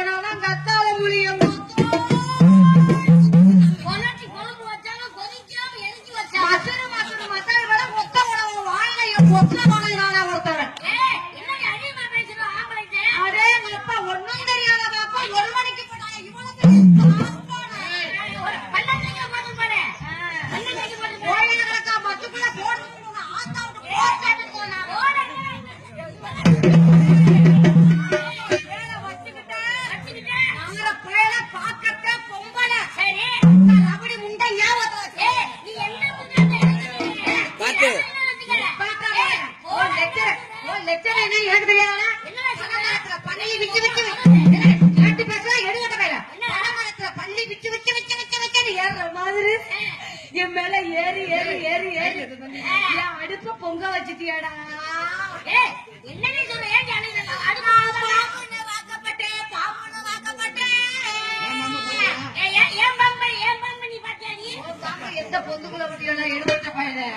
போனாதான் கத்தால முடியும். மசாலா மசாலா மசாலா மொத்த உணவு வாழையும் மொத்த உணவு என் மேல ஏறி ஏறி ஏறி ஏறி அடுப்ப பொங்க வச்சுட்டியாடா. என்னன்னு சொல்ல எந்த பொந்துக்குள்ள விட்டியோட எழுபட்ட பையன்?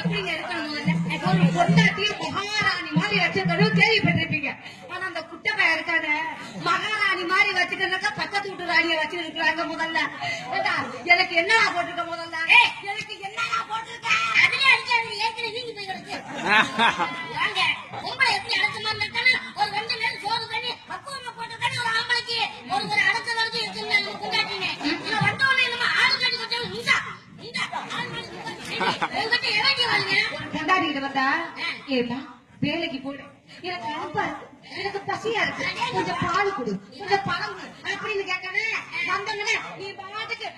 எப்படி இருக்கணும் பொண்டாட்டியும் மகாராணி மாதிரி வச்சிருக்கணும் கேள்விப்பட்ட வச்சுக்கனாக்கா பக்கத்து வீட்டு ராணிய வச்சு இருக்கிறாங்க முதல்ல. எனக்கு என்னடா போட்டிருக்க முதல்ல? எனக்கு என்ன போட்டிருக்க? அதுலயே அடிக்காது ஏற்கனவே நீங்க போய் கிடக்கு. உங்களை ஒரு ரெண்டு ஒரு ஆம்பளைக்கு? ஒரு ஒரு வரைக்கும் இருக்குன்னு நம்ம கொண்டாட்டினேன் வந்தா ஏப்பா வேலைக்கு போடு எனக்கு எனக்கு பசியா இருக்கு. கொஞ்சம் பால் கொடு. கொஞ்சம் பழம் அப்படின்னு கேட்கணும் வந்தவன நீ பாட்டுக்கு